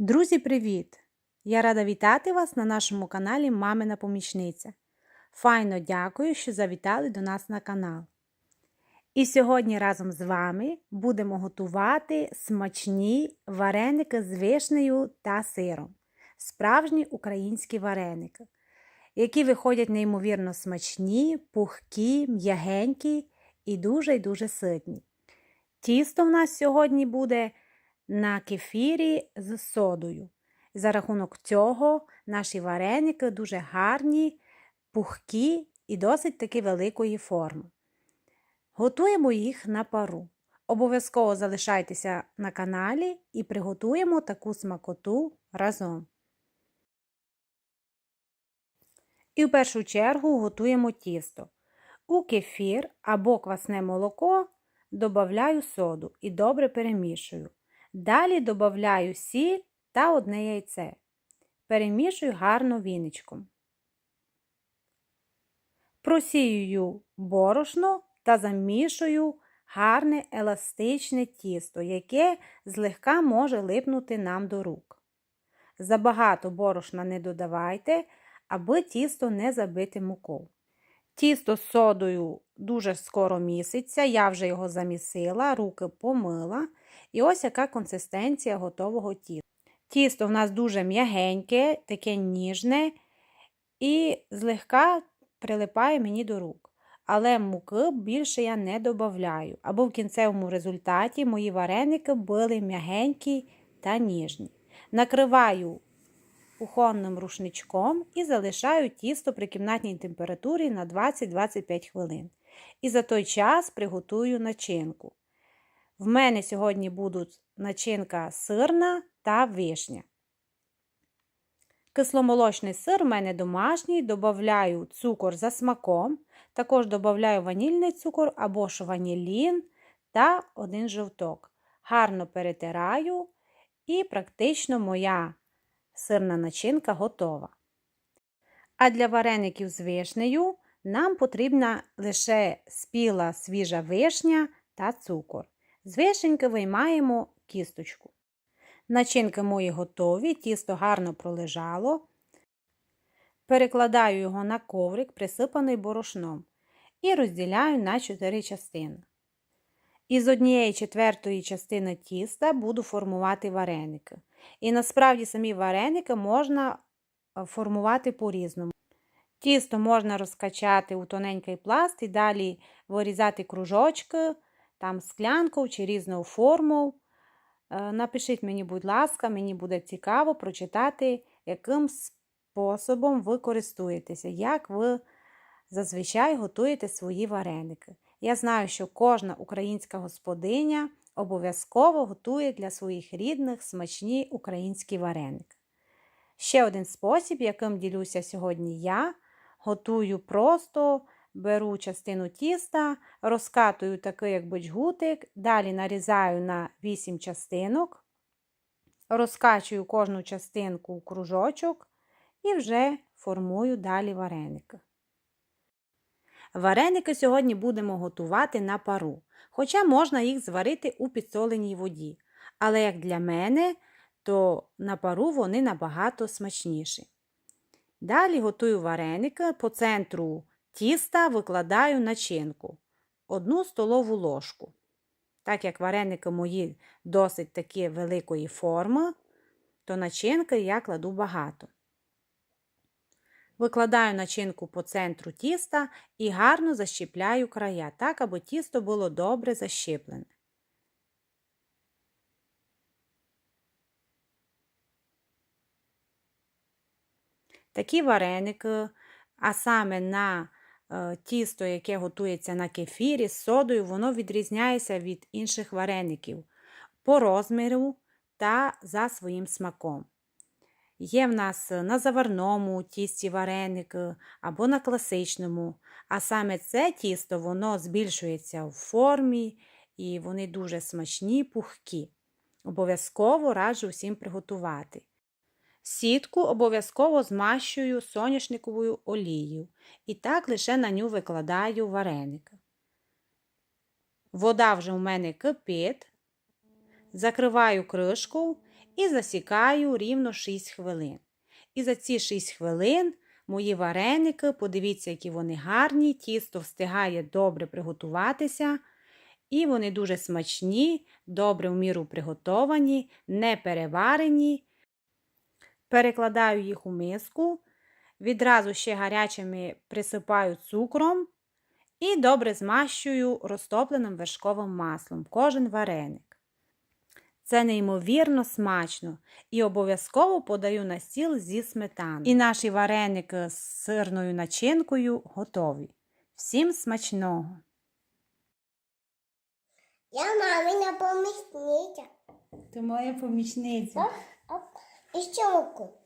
Друзі, привіт! Я рада вітати вас на нашому каналі Мамина Помічниця. Файно дякую, що завітали до нас на канал. І сьогодні разом з вами будемо готувати смачні вареники з вишнею та сиром. Справжні українські вареники, які виходять неймовірно смачні, пухкі, м'ягенькі і дуже й дуже ситні. Тісто в нас сьогодні буде на кефірі з содою. За рахунок цього наші вареники дуже гарні, пухкі і досить таки великої форми. Готуємо їх на пару. Обов'язково залишайтеся на каналі і приготуємо таку смакоту разом. І в першу чергу готуємо тісто. У кефір або квасне молоко додаю соду і добре перемішую. Далі додаю сіль та одне яйце. Перемішую гарно віничком. Просіюю борошно та замішую гарне еластичне тісто, яке злегка може липнути нам до рук. Забагато борошна не додавайте, аби тісто не забити мукою. Тісто з содою дуже скоро міситься, я вже його замісила, руки помила. І ось яка консистенція готового тіста. Тісто в нас дуже м'ягеньке, таке ніжне і злегка прилипає мені до рук. Але муки більше я не додаю, або в кінцевому результаті мої вареники були м'ягенькі та ніжні. Накриваю кухонним рушничком і залишаю тісто при кімнатній температурі на 20-25 хвилин. І за той час приготую начинку. В мене сьогодні будуть начинка сирна та вишня. Кисломолочний сир в мене домашній, додаю цукор за смаком, також додаю ванільний цукор або ж ванілін та один жовток. Гарно перетираю і практично моя сирна начинка готова. А для вареників з вишнею нам потрібна лише спіла свіжа вишня та цукор. З виймаємо кісточку. Начинки мої готові, тісто гарно пролежало. Перекладаю його на коврик, присипаний борошном, і розділяю на 4 частини. Із однієї четвертої частини тіста буду формувати вареники. І насправді самі вареники можна формувати по-різному. Тісто можна розкачати у тоненький пласт і далі вирізати кружочки там склянку чи різну форму. Е, напишіть мені, будь ласка, мені буде цікаво прочитати, яким способом ви користуєтеся, як ви зазвичай готуєте свої вареники. Я знаю, що кожна українська господиня обов'язково готує для своїх рідних смачні українські вареники. Ще один спосіб, яким ділюся сьогодні я, готую просто беру частину тіста, розкатую такий, як бочгутик, далі нарізаю на 8 частинок, розкачую кожну частинку у кружочок і вже формую далі вареники. Вареники сьогодні будемо готувати на пару, хоча можна їх зварити у підсоленій воді. Але, як для мене, то на пару вони набагато смачніші. Далі готую вареники по центру Тіста викладаю начинку одну столову ложку. Так як вареники мої досить такі великої форми, то начинки я кладу багато. Викладаю начинку по центру тіста і гарно защіпляю края, так, аби тісто було добре защіплене. Такі вареники, а саме на тісто, яке готується на кефірі з содою, воно відрізняється від інших вареників по розміру та за своїм смаком. Є в нас на заварному тісті вареники або на класичному, а саме це тісто воно збільшується в формі і вони дуже смачні, пухкі. Обов'язково раджу всім приготувати. Сітку обов'язково змащую соняшниковою олією і так лише на ню викладаю вареники. Вода вже у мене кипить, закриваю кришку і засікаю рівно 6 хвилин. І за ці 6 хвилин мої вареники, подивіться, які вони гарні, тісто встигає добре приготуватися. І вони дуже смачні, добре в міру приготовані, не переварені. Перекладаю їх у миску, відразу ще гарячими присипаю цукром і добре змащую розтопленим вершковим маслом кожен вареник. Це неймовірно смачно і обов'язково подаю на стіл зі сметаною. І наші вареники з сирною начинкою готові. Всім смачного! Я мамина помічниця. Ти моя помічниця. І ще муку.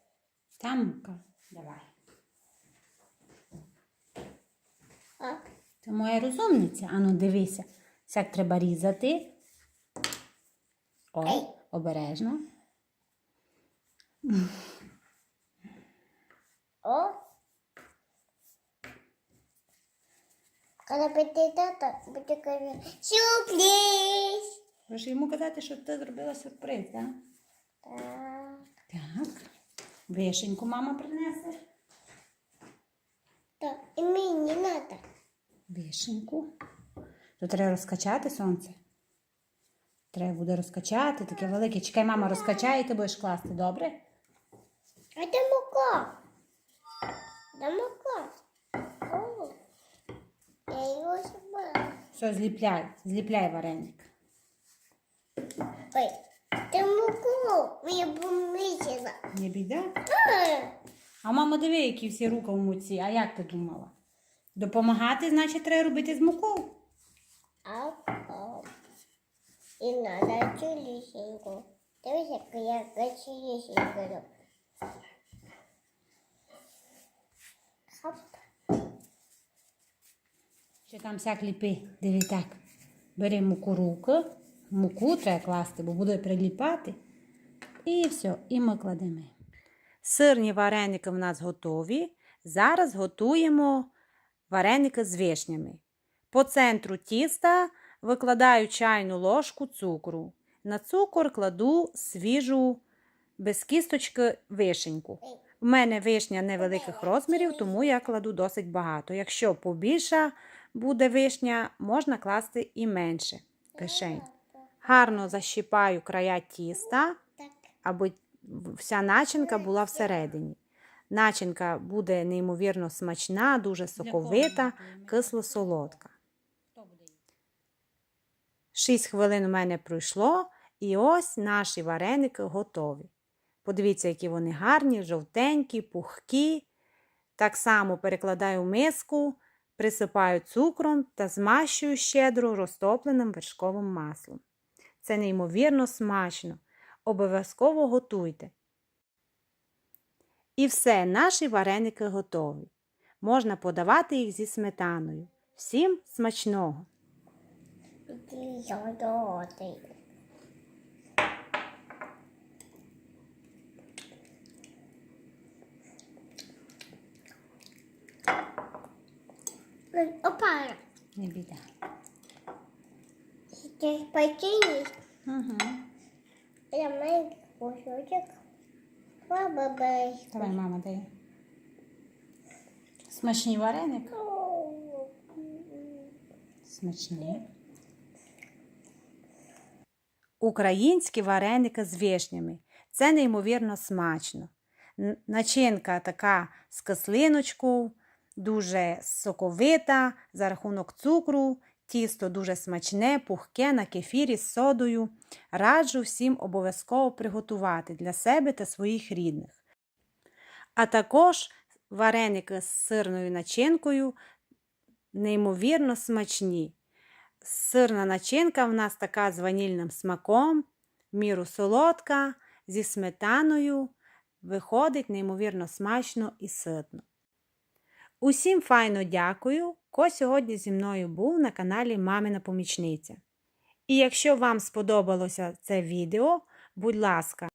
Тамка, давай. Оп. Ти моя розумниця. Ану, дивися. Як треба різати. Ой, обережно. О. Коли буде тата, буде казати сюрприз. Можеш йому казати, що ти зробила сюрприз, так? Так. Так. Вишеньку мама принесе. Так, і мені надо. Вишеньку. Тут треба розкачати сонце. Треба буде розкачати, таке велике. Чекай, мама розкачає, і ти будеш класти, добре? А де мука? Де мука? О. Я його забрала. Все, зліпляй, зліпляй вареник. Ой, де муку? Мені помічила. Не біда. А. А мама, диви, які всі руки в муці. А як ти думала? Допомагати, значить, треба робити з мукою. Оп, оп. І надо цілісіньку. Дивись, як я цілісіньку роблю. Хоп. Ще там всяк ліпи. Диви так. Бери муку руки. Муку треба класти, бо буде приліпати. І все, і ми кладемо. Сирні вареники в нас готові. Зараз готуємо вареники з вишнями. По центру тіста викладаю чайну ложку цукру. На цукор кладу свіжу без кісточки вишеньку. У мене вишня невеликих розмірів, тому я кладу досить багато. Якщо побільша буде вишня, можна класти і менше кишень. Гарно защіпаю края тіста, аби вся начинка була всередині. Начинка буде неймовірно смачна, дуже соковита, кисло-солодка. 6 хвилин у мене пройшло, і ось наші вареники готові. Подивіться, які вони гарні, жовтенькі, пухкі. Так само перекладаю в миску, присипаю цукром та змащую щедро розтопленим вершковим маслом. Це неймовірно смачно. Обов'язково готуйте. І все, наші вареники готові. Можна подавати їх зі сметаною. Всім смачного! Опа, Не біда. ти спокійний. Угу. Я маю кусочок. Баба Давай, мама, дай. Смачні вареники? Смачні. Українські вареники з вишнями. Це неймовірно смачно. Начинка така з кислиночкою, дуже соковита за рахунок цукру. Тісто дуже смачне, пухке на кефірі з содою. Раджу всім обов'язково приготувати для себе та своїх рідних. А також вареники з сирною начинкою неймовірно смачні. Сирна начинка в нас така з ванільним смаком, міру солодка, зі сметаною. Виходить неймовірно смачно і ситно. Усім файно дякую, ко сьогодні зі мною був на каналі Мамина Помічниця. І якщо вам сподобалося це відео, будь ласка,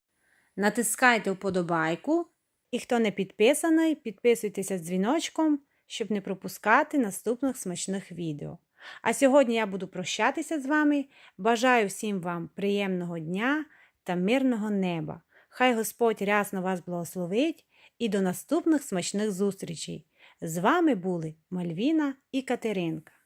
натискайте вподобайку. І хто не підписаний, підписуйтеся дзвіночком, щоб не пропускати наступних смачних відео. А сьогодні я буду прощатися з вами. Бажаю всім вам приємного дня та мирного неба. Хай Господь рясно вас благословить і до наступних смачних зустрічей. З вами були Мальвіна і Катеринка.